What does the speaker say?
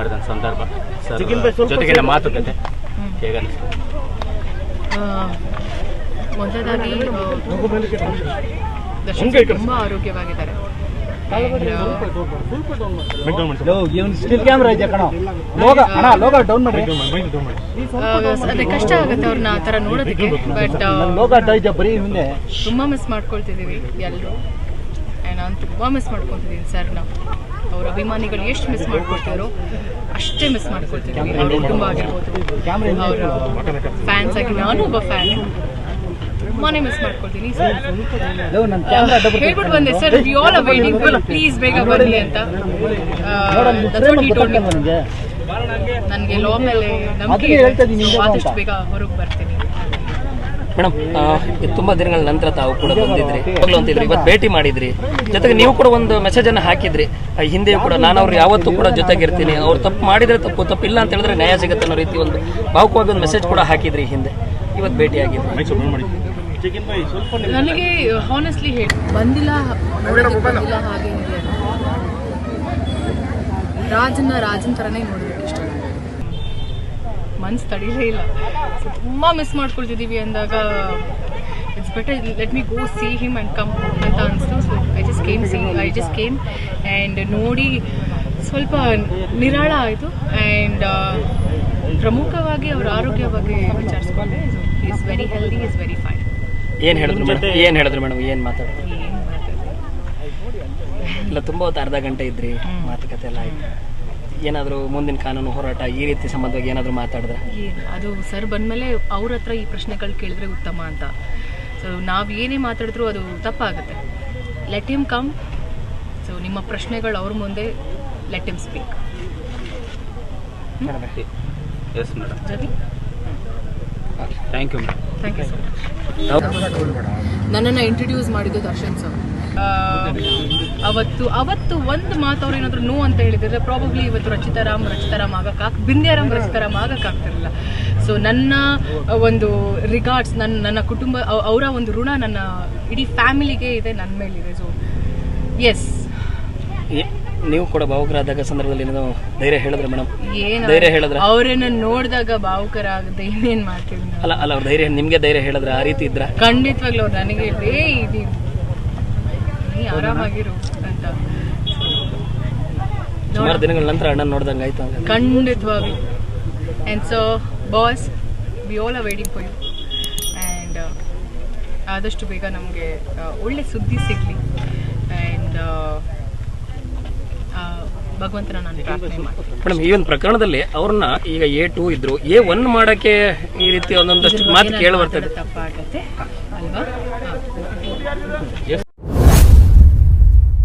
ಮಾಡಿದ ಸಂದರ್ಭ. ಸರ್ ಜೊತೆಗಿನ ಮಾತುಕತೆ. ಹೇಗನ್ನಿಸ್ತು? ಮೊದಲಾಗಿ ದರ್ಶನ್ ತುಂಬ ಆರೋಗ್ಯವಾಗಿದ್ದಾರೆ. And, ಸ್ಟಿಲ್ ಕ್ಯಾಮ್ರಾ ಇದೆ ಕಣ? ಲೋಗ ಅಣ್ಣ ಲೋಗ ಡೌನ್ ಮಾಡಿ ಆ, ಅದೇ ಕಷ್ಟ ಆಗುತ್ತೆ ಅವ್ರನ್ನ ಆ ತರ ನೋಡೋದಕ್ಕೆ ಬಟ್ ತುಂಬಾ ಮಿಸ್ ಮಾಡ್ಕೊಳ್ತಿದೀವಿ ಎಲ್ಲರೂ ನಾನು ತುಂಬಾ ಮಿಸ್ ಮಾಡ್ಕೊತಿದ್ದೀನಿ ನಾವು. ಅವ್ರ ಅಭಿಮಾನಿಗಳು ಎಷ್ಟು ಮಿಸ್ ಮಾಡ್ಕೊಳ್ತಾರೋ ಅಷ್ಟೇ ಮಿಸ್ ಮಾಡ್ಕೊಳ್ತೀನಿ. ಅವ್ರ ಕುಟುಂಬ ಆಗಿರ್ಬೋದು. ಅವರ ಫ್ಯಾನ್ಸ್ ಆಗಿ ನಾನು ಒಬ್ಬ ಫ್ಯಾನ್ ಮನೆ ಮಿಸ್ ಮಾಡ್ಕೊಳ್ತೀನಿ. ಹೇಳ್ಬಿಟ್ಟು ಬಂದೆ sir we all are waiting please ಬೇಗ ಬರಲಿ ಅಂತ. ನನಗೆ. ನನಗೆ ಲಾ ಮೇಲೆ ನಂಬಿಕೆ ಆದಷ್ಟು ಬೇಗ ಹೊರಗೆ ಬರ್ತೀನಿ. ಮೇಡಮ್ ತುಂಬಾ ದಿನಗಳ ನಂತರ ತಾವು ಕೂಡ ಬಂದಿದ್ರಿ. ಅಂತಿದ್ರಿ, ಇವತ್ತು ಭೇಟಿ ಮಾಡಿದ್ರಿ. ಜೊತೆಗೆ ನೀವು ಕೂಡ ಒಂದು ಮೆಸೇಜ್ ಅನ್ನ ಹಾಕಿದ್ರಿ. ಹಿಂದೆ ಕೂಡ ನಾನು ಅವ್ರು ಯಾವತ್ತೂ ಕೂಡ ಜೊತೆಗಿರ್ತೀನಿ. ಅವ್ರು ತಪ್ಪು ಮಾಡಿದ್ರೆ ತಪ್ಪು ತಪ್ಪಿಲ್ಲ ಅಂತ ಹೇಳಿದ್ರೆ ನ್ಯಾಯ ಸಿಗುತ್ತೆ ಅನ್ನೋ ರೀತಿ ಒಂದು ಭಾವುಕವಾಗಿ ಒಂದು ಮೆಸೇಜ್ ಕೂಡ ಹಾಕಿದ್ರಿ ಹಿಂದೆ. ಇವತ್ತು ಭೇಟಿ ಆಗಿದ್ರಿ ನನಗೆ ಹಾನೆಸ್ಟ್ಲಿ ಬಂದಿಲ್ಲ ರಾಜನ್ ಥರನೇ ನೋಡೋದಕ್ಕೆ ಇಷ್ಟ ಮನ್ಸು ತಡೀಲೇ ಇಲ್ಲ. ಸೊ ತುಂಬ ಮಿಸ್ ಮಾಡ್ಕೊಳ್ತಿದ್ದೀವಿ ಅಂದಾಗ it's better let me go see him and come ಅಂತ ಅನಿಸ್ತು. So I just came see I just came and ನೋಡಿ ಸ್ವಲ್ಪ ನಿರಾಳ ಆಯಿತು. ಆ್ಯಂಡ್ ಪ್ರಮುಖವಾಗಿ ಅವರ ಆರೋಗ್ಯ ಬಗ್ಗೆ ವಿಚಾರಿಸ್ಕೊಂಡೆ is very healthy is very fine ಏನು ಹೇಳಿದ್ರು ಮೇಡಮ್? ಏನು ಹೇಳಿದ್ರು ಮೇಡಮ್? ಏನ್ ಮಾತಾಡಿದ್ರು ಇಲ್ಲ ತುಂಬ ಹೊತ್ತು ಅರ್ಧ ಗಂಟೆ ಇದ್ರಿ ಮಾತುಕತೆ ಎಲ್ಲ ಆಯ್ತು. ಏನಾದರೂ ಮುಂದಿನ ಕಾನೂನು ಹೋರಾಟ ಈ ರೀತಿ ಸಂಬಂಧವಾಗಿ ಏನಾದರೂ ಮಾತಾಡಿದ್ರೆ? ಏನು ಅದು ಸರ್ ಬಂದಮೇಲೆ ಅವ್ರ ಹತ್ರ ಈ ಪ್ರಶ್ನೆಗಳು ಕೇಳಿದ್ರೆ ಉತ್ತಮ ಅಂತ. ಸೊ ನಾವು ಏನೇ ಮಾತಾಡಿದ್ರು ಅದು ತಪ್ಪಾಗುತ್ತೆ. ಲೆಟ್ ಹಿಮ್ ಕಮ್ ಸೊ ನಿಮ್ಮ ಪ್ರಶ್ನೆಗಳು ಅವ್ರ ಮುಂದೆ let him speak yes madam. Ravi thank you madam thank you sir much ನನ್ನನ್ನು ಇಂಟ್ರಡ್ಯೂಸ್ ಮಾಡಿದ್ದು ದರ್ಶನ್ ಸರ್. ಅವತ್ತು ಅವತ್ತು ಒಂದು ಮಾತು ಅವ್ರು ಏನಾದ್ರು ನೋ ಅಂತ ಹೇಳಿದ್ರೆ ಪ್ರಾಬಬ್ಲಿ ಇವತ್ತು ರಚಿತಾರಾಮ್ ರಚಿತಾರಾಮ್ ಆಗಕ್ಕಾಗ ಬಿಂದ್ಯಾರಾಮ್ ರಚಿತಾರಾಮ್ ಆಗಕ್ಕಾಗ್ತಿರಲಿಲ್ಲ ಸೊ ನನ್ನ ಒಂದು ರಿಗಾರ್ಡ್ಸ್ ನನ್ನ ನನ್ನ ಕುಟುಂಬ ಅವ್- ಅವರ ಒಂದು ಋಣ ನನ್ನ ಇಡೀ ಫ್ಯಾಮಿಲಿಗೆ ಇದೆ ನನ್ನ ಮೇಲಿದೆ. ಸೊ ಎಸ್ ನೀವು ಕೂಡ ಭಾವುಕರಾದಾಗ ಸಂದರ್ಭದಲ್ಲಿ ಏನೋ ಧೈರ್ಯ ಹೇಳಿದ್ರೆ ಮೇಡಮ್ ಏನು ಧೈರ್ಯ ಹೇಳಿದ್ರೆ? ಅವರನ್ನ ನೋಡಿದಾಗ ಭಾವುಕರ ಆಗದೆ ಇನ್ನೇನು ಮಾಡ್ತೀವಿ ಅಲ್ಲ ಅಲ್ಲ ಅವ್ರ ಧೈರ್ಯ ನಿಮಗೆ ಧೈರ್ಯ ಹೇಳಿದ್ರೆ ಆ ರೀತಿ ಇದ್ರೆ? ಖಂಡಿತವಾಗ್ಲೂ ಅವ್ರು ನನಗೆ ಏ ಇದು ನೀ ಆರಾಮಾಗಿರು ಅಂತ. ಸುಮಾರು ದಿನಗಳ ನಂತರ ಅಣ್ಣ ನೋಡ್ದಂಗೆ ಆಯ್ತು ಖಂಡಿತವಾಗಿ. And so boss we all are waiting for you and ಆದಷ್ಟು ಬೇಗ ನಮಗೆ ಒಳ್ಳೆ ಸುದ್ದಿ ಸಿಗಲಿ. ಆ್ಯಂಡ್ ಭಗವಂತನ ನಾನು ಪ್ರಾರ್ಥನೆ ಮಾಡ್ತೀನಿ. ಮೇಡಮ್ ಈ ಒಂದು ಪ್ರಕರಣದಲ್ಲಿ ಅವ್ರನ್ನ ಈಗ ಎ ಟು ಇದ್ರು. ಎ ಒನ್ ಮಾಡಕ್ಕೆ ಈ ರೀತಿ ಒಂದೊಂದಷ್ಟು ಮಾತು ಕೇಳಿ ಬರ್ತದೆ ತಪ್ಪಾಗತ್ತೆ ಅಲ್ವಾ?